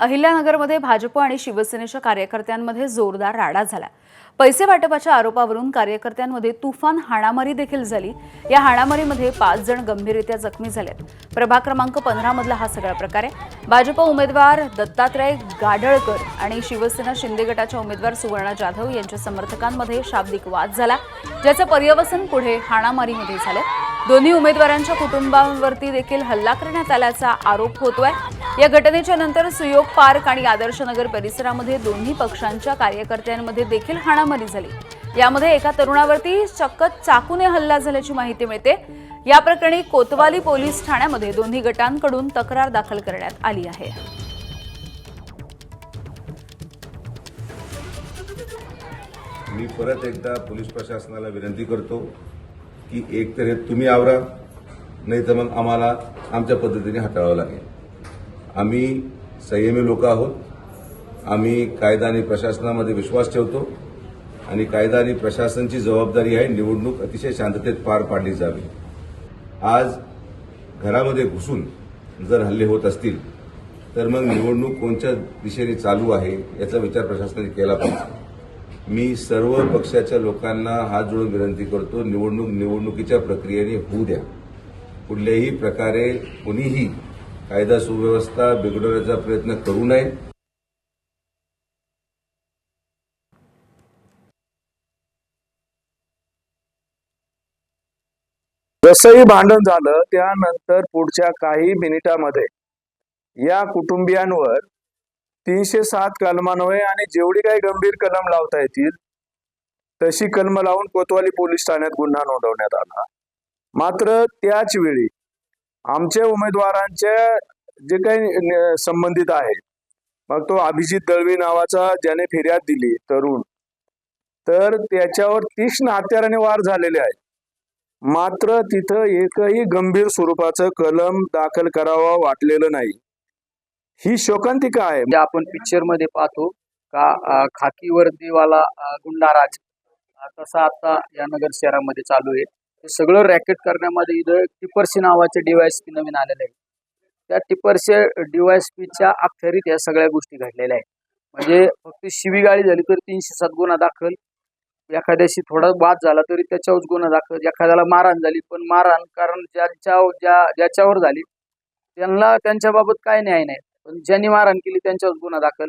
अहिल्यानगरमध्ये भाजप आणि शिवसेनेच्या कार्यकर्त्यांमध्ये जोरदार राडा झाला. पैसे वाटपाच्या आरोपावरून कार्यकर्त्यांमध्ये तुफान हाणामारी देखील झाली. या हाणामारीमध्ये पाच जण गंभीररित्या जखमी झालेत. प्रभाग क्रमांक पंधरा मधला हा सगळा प्रकार आहे. भाजप उमेदवार दत्तात्रय गाडळकर आणि शिवसेना शिंदे गटाच्या उमेदवार सुवर्णा जाधव यांच्या समर्थकांमध्ये शाब्दिक वाद झाला. ज्याचं पर्यवसन पुढे हाणामारीमध्ये झालं. दोन्ही उमेदवारांच्या कुटुंबांवरती देखील हल्ला करण्यात आल्याचा आरोप होतोय. या घटनेच्या नंतर सुयोग पार्क आणि आदर्शनगर परिसरामध्ये दोन्ही पक्षांच्या कार्यकर्त्यांमध्ये देखील हाणामारी झाली. यामध्ये एका तरुणावरती चक्क चाकूने हल्ला झाल्याची माहिती मिळते. या प्रकरणी कोतवाली पोलीस ठाण्यामध्ये दोन्ही गटांकडून तक्रार दाखल करण्यात आली आहे. मी परत एकदा पोलीस प्रशासनाला विनंती करतो की एक तर तुम्ही आवरा नाही तर मग आम्हाला आमच्या पद्धतीने हाताळावं लागेल. आम्ही संयमी लोक आहोत. आम्ही कायदा आणि प्रशासनामध्ये विश्वास ठेवतो. आणि कायदा आणि प्रशासनची जबाबदारी आहे निवडणूक अतिशय शांततेत पार पाडली जावी. आज घरामध्ये घुसून जर हल्ले होत असतील तर मग निवडणूक कोणत्या दिशेने चालू आहे याचा विचार प्रशासनाने केला पाहिजे. मी सर्व पक्षाच्या लोकांना हात जोडून विनंती करतो निवडणूक निवडणुकीच्या प्रक्रियेने होऊ द्या. कुठल्याही प्रकारे कोणीही कायदा सुव्यवस्था बिघडवण्याचा प्रयत्न करू नये. जसंही भांडण झालं त्यानंतर पुढच्या काही मिनिटामध्ये या कुटुंबियांवर तीनशे सात कलमान्वये आणि जेवढी काही गंभीर कलम लावता येतील तशी कलम लावून कोतवाली पोलीस ठाण्यात गुन्हा नोंदवण्यात आला. मात्र त्याच वेळी आमच्या उमेदवारांच्या जे काही संबंधित आहे. मग तो अभिजित दळवी नावाचा ज्याने फिर्याद दिली तरुण. तर त्याच्यावर तीक्ष्ण हत्याराने वार झालेले आहेत मात्र तिथं एकही गंभीर स्वरूपाचं कलम दाखल करावा वाटलेलं नाही. ही शोकांतिका आहे. म्हणजे आपण पिक्चरमध्ये पाहतो का खाकी वर्दीवाला गुंडाराज तसा आता या नगर शहरामध्ये चालू आहे. सगळं रॅकेट करण्यामध्ये इथं टिपर्सी नावाचे डीवायसपी नवीन आलेले आहे त्या टिपर्सच्या डीवायसपीच्या अखेरीत या सगळ्या गोष्टी घडलेल्या आहेत. म्हणजे फक्त शिवीगाळी झाली तर तीनशे सात गुन्हा दाखल. एखाद्याशी थोडा वाद झाला तरी त्याच्यावर गुन्हा दाखल. एखाद्याला मारहाण झाली पण मारहाण कारण ज्यांच्या ज्या ज्याच्यावर झाली त्यांना त्यांच्याबाबत काय न्याय नाही. पण ज्यांनी मारहाण केली त्यांच्यावर गुन्हा दाखल.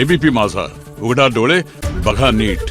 एबीपी माझा. उघडा डोळे बघा नीट.